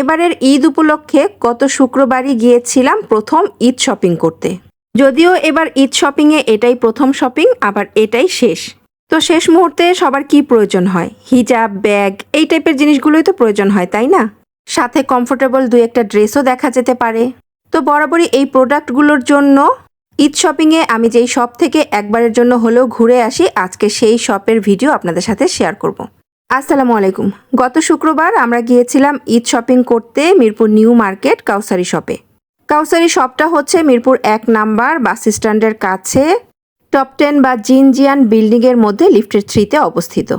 এবারের ঈদ উপলক্ষে গত শুক্রবারই গিয়েছিলাম প্রথম ঈদ শপিং করতে। যদিও এবার ঈদ শপিংয়ে এটাই প্রথম শপিং, আবার এটাই শেষ। তো শেষ মুহূর্তে সবার কি প্রয়োজন হয়? হিজাব, ব্যাগ, এই টাইপের জিনিসগুলোই তো প্রয়োজন হয়, তাই না? সাথে কমফোর্টেবল দুই একটা ড্রেসও দেখা যেতে পারে। তো বরাবরই এই প্রোডাক্টগুলোর জন্য ঈদ শপিংয়ে আমি যেই শপ থেকে একবারের জন্য হলেও ঘুরে আসি, আজকে সেই শপের ভিডিও আপনাদের সাথে শেয়ার করব। আসসালামু আলাইকুম। গত শুক্রবার আমরা গিয়েছিলাম ঈদ শপিং করতে মিরপুর নিউ মার্কেট কাউসারি শপে। কাউসারি শপটা হচ্ছে মিরপুর এক নাম্বার বাস স্ট্যান্ডের কাছে, টপ টেন বা জিনজিয়ান বিল্ডিংয়ের মধ্যে লিফটের থ্রিতে অবস্থিত।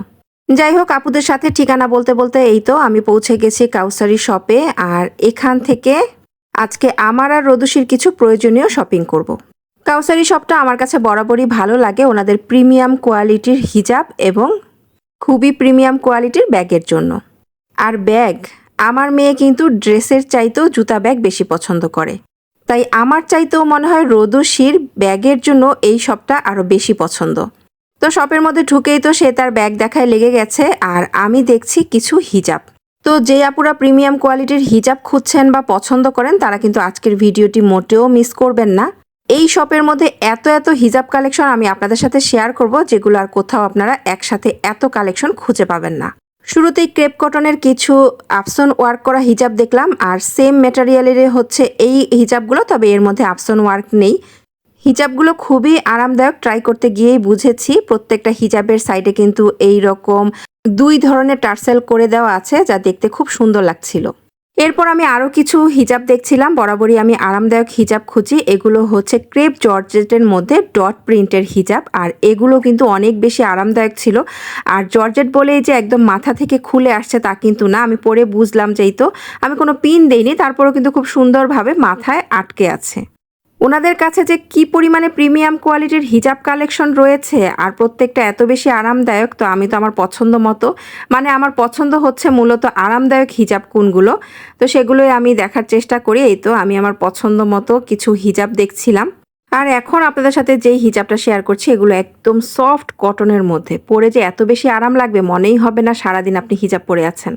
যাই হোক, আপুদের সাথে ঠিকানা বলতে বলতে এই তো, আমি পৌঁছে গেছি কাউসারি শপে, আর এখান থেকে আজকে আমার আর রদুশির কিছু প্রয়োজনীয় শপিং করব। কাউসারি শপটা আমার কাছে বরাবরই ভালো লাগে, ওনাদের প্রিমিয়াম কোয়ালিটির হিজাব এবং খুবই প্রিমিয়াম কোয়ালিটির ব্যাগের জন্য। আর ব্যাগ, আমার মেয়ে কিন্তু ড্রেসের চাইতেও জুতা ব্যাগ বেশি পছন্দ করে। তাই আমার চাইতেও মনে হয় রোদুশির ব্যাগের জন্য এই শপটা আরও বেশি পছন্দ। তো শপের মধ্যে ঢুকেই তো সে তার ব্যাগ দেখায় লেগে গেছে, আর আমি দেখছি কিছু হিজাব। তো যে আপুরা প্রিমিয়াম কোয়ালিটির হিজাব খুঁজছেন বা পছন্দ করেন, তারা কিন্তু আজকের ভিডিওটি মোটেও মিস করবেন না। এই শপের মধ্যে এত এত হিজাব কালেকশন আমি আপনাদের সাথে শেয়ার করব, যেগুলো আর কোথাও আপনারা একসাথে এত কালেকশন খুঁজে পাবেন না। শুরুতেই ক্রেপ কটনের কিছু আফসন ওয়ার্ক করা হিজাব দেখলাম, আর সেম ম্যাটেরিয়ালের হচ্ছে এই হিজাবগুলো, তবে এর মধ্যে আফসন ওয়ার্ক নেই। হিজাবগুলো খুবই আরামদায়ক ট্রাই করতে গিয়েই বুঝেছি, প্রত্যেকটা হিজাবের সাইডে কিন্তু এই রকম দুই ধরনের টার্সেল করে দেওয়া আছে, যা দেখতে খুব সুন্দর লাগছিল। এরপর আমি আরও কিছু হিজাব দেখছিলাম। বরাবরই আমি আরামদায়ক হিজাব খুঁজি। এগুলো হচ্ছে ক্রেপ জর্জেটের মধ্যে ডট প্রিন্টের হিজাব। আর এগুলো কিন্তু অনেক বেশি আরামদায়ক ছিল। আর জর্জেট বলেই যে একদম মাথা থেকে খুলে আসছে তা কিন্তু না। আমি পরে বুঝলাম যেই তো, আমি কোনো পিন দেইনি। তারপরেও কিন্তু খুব সুন্দরভাবে মাথায় আটকে আছে। ওনাদের কাছে যে কি পরিমাণে প্রিমিয়াম কোয়ালিটির হিজাব কালেকশন রয়েছে আর প্রত্যেকটা এত বেশি আরামদায়ক, তো আমি তো আমার পছন্দ মতো। মানে আমার পছন্দ হচ্ছে মূলত আরামদায়ক হিজাব কোনগুলো, তো সেগুলোই আমি দেখার চেষ্টা করি। এই তো আমি আমার পছন্দ মতো কিছু হিজাব দেখছিলাম। আর এখন আপনাদের সাথে যেই হিজাবটা শেয়ার করছি, এগুলো একদম সফট কটনের মধ্যে। পরে যে এত বেশি আরাম লাগবে, মনেই হবে না সারাদিন আপনি হিজাব পরে আছেন।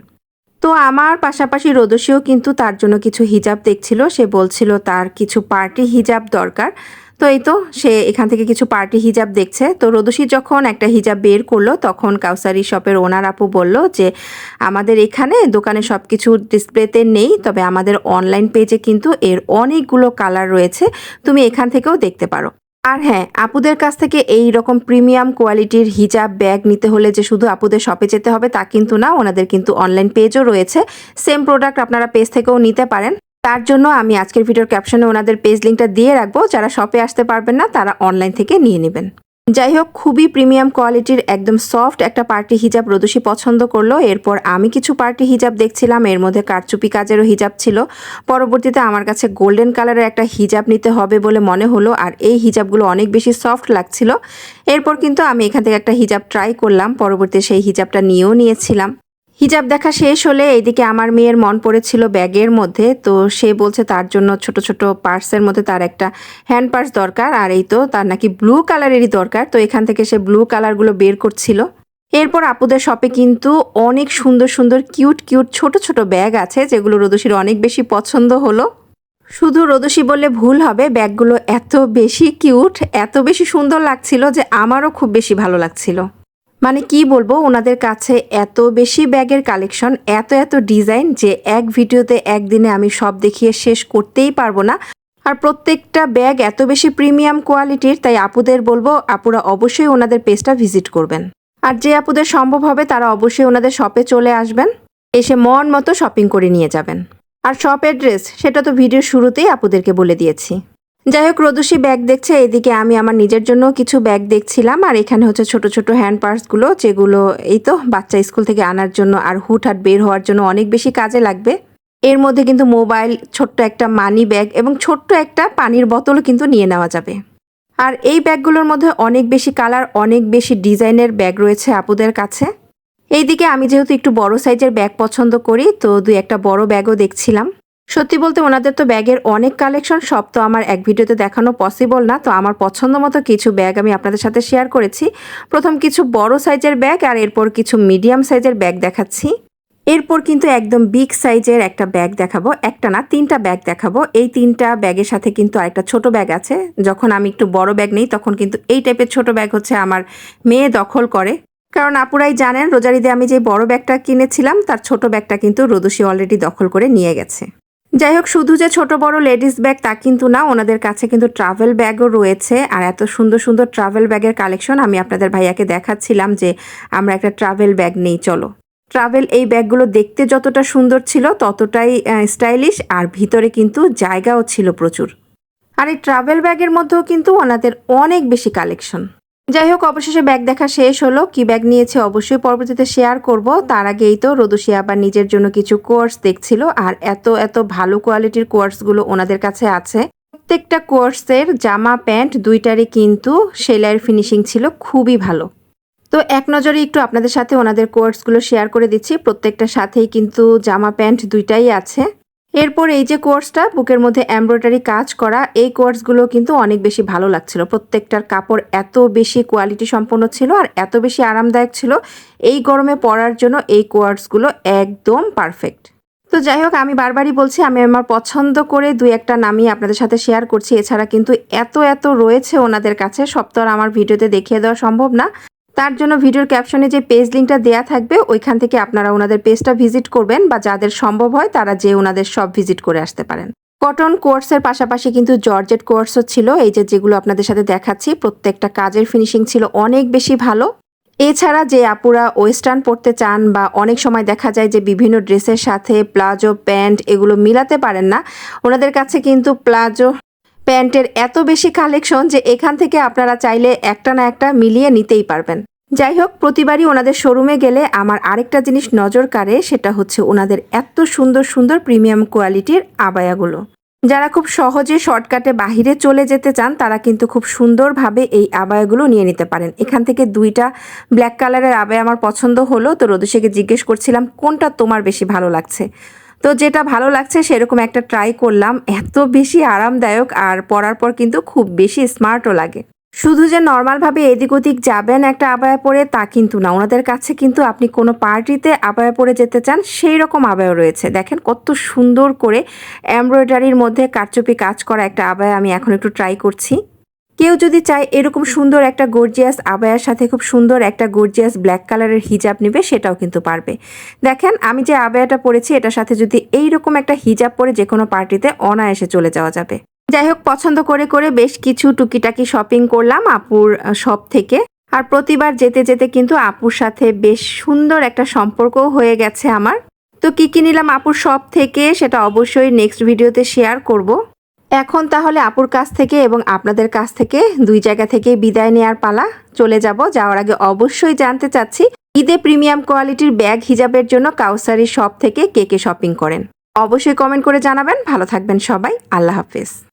তো আমার পাশাপাশি রোদসীও কিন্তু তার জন্য কিছু হিজাব দেখছিল। সে বলছিল তার কিছু পার্টি হিজাব দরকার। তো এই তো সে এখান থেকে কিছু পার্টি হিজাব দেখছে। তো রোদসী যখন একটা হিজাব বের করল, তখন কাউসারি শপের ওনার আপু বলল যে, আমাদের এখানে দোকানে সব কিছু ডিসপ্লেতে নেই, তবে আমাদের অনলাইন পেজে কিন্তু এর অনেকগুলো কালার রয়েছে। তুমি এখান থেকেও দেখতে পারো। আর হ্যাঁ আপুদের কাছ থেকে এই রকম প্রিমিয়াম কোয়ালিটির হিজাব ব্যাগ নিতে হলে যে শুধু আপুদের শপে যেতে হবে তা কিন্তু না, ওনাদের কিন্তু অনলাইন পেজও রয়েছে। সেম প্রোডাক্ট আপনারা পেজ থেকেও নিতে পারেন। তার জন্য আমি আজকের ভিডিওর ক্যাপশনে ওনাদের পেজ লিঙ্কটা দিয়ে রাখব। যারা শপে আসতে পারবেন না, তারা অনলাইন থেকে নিয়ে নেবেন। যাই হোক খুবই প্রিমিয়াম কোয়ালিটির একদম সফট একটা পার্টি হিজাব রদুষি পছন্দ করল। এরপর আমি কিছু পার্টি হিজাব দেখছিলাম, এর মধ্যে কারচুপি কাজেরও হিজাব ছিল। পরবর্তীতে আমার কাছে গোল্ডেন কালারের একটা হিজাব নিতে হবে বলে মনে হলো, আর এই হিজাবগুলো অনেক বেশি সফট লাগছিল। এরপর কিন্তু আমি এখান থেকে একটা হিজাব ট্রাই করলাম পরবর্তীতে সেই হিজাবটা নিয়েও নিয়েছিলাম। হিজাব দেখা শেষ হলে এইদিকে আমার মেয়ের মন পড়েছিল ব্যাগের মধ্যে, তো সে বলছে তার জন্য ছোট ছোট পার্সের মধ্যে তার একটা হ্যান্ড পার্স দরকার, আর এই তো তার নাকি ব্লু কালারেরই দরকার, তো এখান থেকে সে ব্লু কালারগুলো বের করছিল। এরপর আপুদের শপে কিন্তু অনেক সুন্দর সুন্দর কিউট কিউট ছোট ছোট ব্যাগ আছে, যেগুলো রোদসির অনেক বেশি পছন্দ হলো। শুধু রোদসি বললে ভুল হবে, ব্যাগগুলো এত বেশি কিউট, এত বেশি সুন্দর লাগছিল যে আমারও খুব বেশি ভালো লাগছিল। মানে কি বলব, ওনাদের কাছে এত বেশি ব্যাগের কালেকশন, এত এত ডিজাইন যে এক ভিডিওতে একদিনে আমি সব দেখিয়ে শেষ করতেই পারব না। আর প্রত্যেকটা ব্যাগ এত বেশি প্রিমিয়াম কোয়ালিটির, তাই আপুদের বলব, আপুরা অবশ্যই ওনাদের পেজটা ভিজিট করবেন। আর যে আপুদের সম্ভব হবে, তারা অবশ্যই ওনাদের শপে চলে আসবেন, এসে মন মতো শপিং করে নিয়ে যাবেন। আর শপ অ্যাড্রেস সেটা তো ভিডিওর শুরুতেই আপুদেরকে বলে দিয়েছি। যাই হোক রদুষি ব্যাগ দেখছে, এদিকে আমি আমার নিজের জন্য কিছু ব্যাগ দেখছিলাম, আর এখানে হচ্ছে ছোট ছোট হ্যান্ড পার্সগুলো যেগুলো এই তো বাচ্চা স্কুল থেকে আনার জন্য আর হুটহাট বের হওয়ার জন্য অনেক বেশি কাজে লাগবে। এর মধ্যে কিন্তু মোবাইল ছোট্ট একটা মানি ব্যাগ এবং ছোট্ট একটা পানির বোতলও কিন্তু নিয়ে নেওয়া যাবে। আর এই ব্যাগগুলোর মধ্যে অনেক বেশি কালার অনেক বেশি ডিজাইনের ব্যাগ রয়েছে আপুদের কাছে। এইদিকে আমি যেহেতু একটু বড় সাইজের ব্যাগ পছন্দ করি, তো দুই একটা বড় ব্যাগও দেখছিলাম। সত্যি বলতে ওনাদের তো ব্যাগের অনেক কালেকশন, সব তো আমার এক ভিডিওতে দেখানো পসিবল না, তো আমার পছন্দ মতো কিছু ব্যাগ আমি আপনাদের সাথে শেয়ার করেছি। প্রথম কিছু বড় সাইজের ব্যাগ আর এরপর কিছু মিডিয়াম সাইজের ব্যাগ দেখাচ্ছি। এরপর কিন্তু একদম বিগ সাইজের একটা ব্যাগ দেখাবো, একটা না, তিনটা ব্যাগ দেখাবো। এই তিনটা ব্যাগের সাথে কিন্তু আরেকটা ছোট ব্যাগ আছে, যখন আমি একটু বড় ব্যাগ নেই তখন কিন্তু এই টাইপের ছোট ব্যাগ হচ্ছে আমার মেয়ে দখল করে। কারণ আপুরাই জানেন রোজারিদে আমি যে বড় ব্যাগটা কিনেছিলাম, তার ছোট ব্যাগটা কিন্তু রোদুসি অলরেডি দখল করে নিয়ে গেছে। যাই হোক, শুধু যে ছোট বড় লেডিস ব্যাগ তা কিন্তু না, ওনাদের কাছে কিন্তু ট্রাভেল ব্যাগও রয়েছে। আর এত সুন্দর সুন্দর ট্রাভেল ব্যাগের কালেকশন আমি আপনাদের ভাইয়াকে দেখাচ্ছিলাম যে আমরা একটা ট্রাভেল ব্যাগ নেই, চলো। ট্রাভেল এই ব্যাগগুলো দেখতে যতটা সুন্দর ছিল ততটাই স্টাইলিশ আর ভিতরে কিন্তু জায়গাও ছিল প্রচুর। আর এই ট্রাভেল ব্যাগের মধ্যেও কিন্তু ওনাদের অনেক বেশি কালেকশন যাই হোক অবশেষে ব্যাগ দেখা শেষ হলো। কি ব্যাগ নিয়েছে অবশ্যই পরবর্তীতে শেয়ার করব। তার আগেই তো রোদুসি আবার নিজের জন্য কিছু কোর্স দেখছিল আর এত এত ভালো কোয়ালিটির কোর্সগুলো ওনাদের কাছে আছে। প্রত্যেকটা কোর্সের জামা, প্যান্ট দুইটারই কিন্তু সেলাইয়ের ফিনিশিং ছিল খুবই ভালো। তো এক নজরে একটু আপনাদের সাথে ওনাদের কোর্সগুলো শেয়ার করে দিচ্ছি। প্রত্যেকটার সাথেই কিন্তু জামা, প্যান্ট দুইটাই আছে। এরপর এই যে কোর্সটা, বুকের মধ্যে এমব্রয়ডারি কাজ করা, এই কোর্সগুলো কিন্তু অনেক বেশি ভালো লাগছিল। প্রত্যেকটার কাপড় এত বেশি কোয়ালিটি সম্পন্ন ছিল আর এত বেশি আরামদায়ক ছিল। এই গরমে পরার জন্য এই কোয়ার্সগুলো একদম পারফেক্ট। তো যাই হোক, আমি বারবারই বলছি, আমি আমার পছন্দ করে দুই একটা নামই আপনাদের সাথে শেয়ার করছি। এছাড়া কিন্তু এত এত রয়েছে ওনাদের কাছে, সব তো আর আমার ভিডিওতে দেখিয়ে দেওয়া সম্ভব না। তার জন্য ভিডিওর ক্যাপশনে যে পেজ লিঙ্কটা দেয়া থাকবে, ওইখান থেকে আপনারা ওনাদের পেজটা ভিজিট করবেন বা যাদের সম্ভব হয় তারা যে ওনাদের সব ভিজিট করে আসতে পারেন। কটন কোর্সের পাশাপাশি কিন্তু জর্জেট কোর্সও ছিল, এই যে যেগুলো আপনাদের সাথে দেখাচ্ছি, প্রত্যেকটা কাজের ফিনিশিং ছিল অনেক বেশি ভালো। এছাড়া যে আপুরা ওয়েস্টার্ন পরতে চান বা অনেক সময় দেখা যায় যে বিভিন্ন ড্রেসের সাথে প্লাজো, প্যান্ট এগুলো মিলাতে পারেন না, ওনাদের কাছে কিন্তু প্লাজো, প্যান্টের এত বেশি কালেকশন যে এখান থেকে আপনারা চাইলে একটা না একটা মিলিয়ে নিতেই পারবেন। যাই হোক, প্রতিবারই ওনাদের শোরুমে গেলে আমার আরেকটা জিনিস নজর কাড়ে, সেটা হচ্ছে ওনাদের এত সুন্দর সুন্দর প্রিমিয়াম কোয়ালিটির আবায়াগুলো। যারা খুব সহজে শর্টকাটে বাহিরে চলে যেতে চান, তারা কিন্তু খুব সুন্দরভাবে এই আবায়াগুলো নিয়ে নিতে পারেন। এখান থেকে দুইটা ব্ল্যাক কালারের আবায়া আমার পছন্দ হলো, তো রদুষেকে জিজ্ঞেস করছিলাম, কোনটা তোমার বেশি ভালো লাগছে? তো যেটা ভালো লাগছে, সেরকম একটা ট্রাই করলাম। এত বেশি আরামদায়ক আর পরার পর কিন্তু খুব বেশি স্মার্টও লাগে। শুধু যে নর্মালভাবে এদিক ওদিক যাবেন একটা আবায়া পরে তা কিন্তু না। ওনাদের কাছে কিন্তু আপনি কোনো পার্টিতে আবায়া পরে যেতে চান, সেই রকম আবায়া রয়েছে। দেখেন কত সুন্দর করে এমব্রয়ডারির মধ্যে কারচুপি কাজ করা একটা আবায়া আমি এখন একটু ট্রাই করছি। কেউ যদি চায় এরকম সুন্দর একটা গর্জিয়াস আবায়ার সাথে খুব সুন্দর একটা গর্জিয়াস ব্ল্যাক কালারের হিজাব নেবে, সেটাও কিন্তু পারবে। দেখেন আমি যে আবায়াটা পরেছি এটার সাথে যদি এইরকম একটা হিজাব পরে যে কোনো পার্টিতে অনায়াসে চলে যাওয়া যাবে। যাই হোক পছন্দ করে করে বেশ কিছু টুকিটাকি শপিং করলাম আপুর শপ থেকে। আর প্রতিবার যেতে যেতে কিন্তু আপুর সাথে বেশ সুন্দর একটা সম্পর্কও হয়ে গেছে আমার। তো কি কি নিলাম আপুর শপ থেকে সেটা অবশ্যই নেক্সট ভিডিওতে শেয়ার করব। এখন তাহলে আপুর কাছ থেকে এবং আপনাদের কাছ থেকে দুই জায়গা থেকে বিদায় নেওয়ার পালা। চলে যাব, যাওয়ার আগে অবশ্যই জানতে চাচ্ছি, ঈদে প্রিমিয়াম কোয়ালিটির ব্যাগ হিজাবের জন্য কাউসারি শপ থেকে কে কে শপিং করেন? অবশ্যই কমেন্ট করে জানাবেন। ভালো থাকবেন সবাই। আল্লাহ হাফেজ।